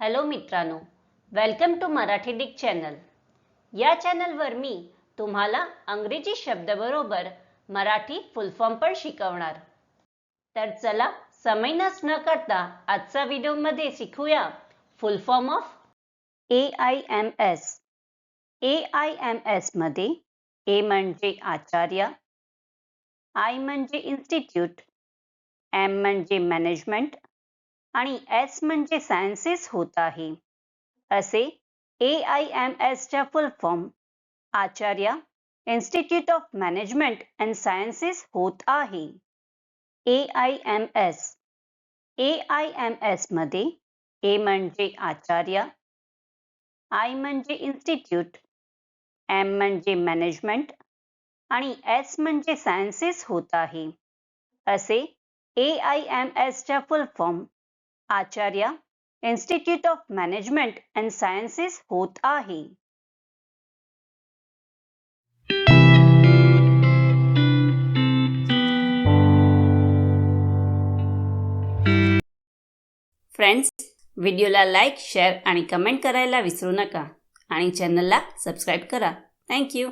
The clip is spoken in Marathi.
हॅलो मित्रांनो वेलकम टू मराठी डिक चॅनल या चॅनलवर मी तुम्हाला अंग्रेजी शब्दाबरोबर मराठी फुल फॉर्म पण शिकवणार. तर चला समय नस न करता आजचा व्हिडिओमध्ये शिकूया full form of A I M S A I M एसमध्ये ए म्हणजे आचार्य आय म्हणजे इन्स्टिट्यूट एम म्हणजे मॅनेजमेंट आणि एस म्हणजे सायन्सेस होत आहे असे ए आय एम एसच्या full form Acharya institute of management and sciences होत आहे. A I M S A I M एसमध्ये ए म्हणजे आचार्य आय म्हणजे इन्स्टिट्यूट एम म्हणजे मॅनेजमेंट आणि एस म्हणजे सायन्सेस होत आहे. असे ए आय एम एसच्या full form Acharya institute of management and sciences होत आहे. फ्रेंड्स व्हिडिओला लाईक शेअर आणि कमेंट करायला विसरू नका. आणि चॅनलला सबस्क्राईब करा. थँक्यू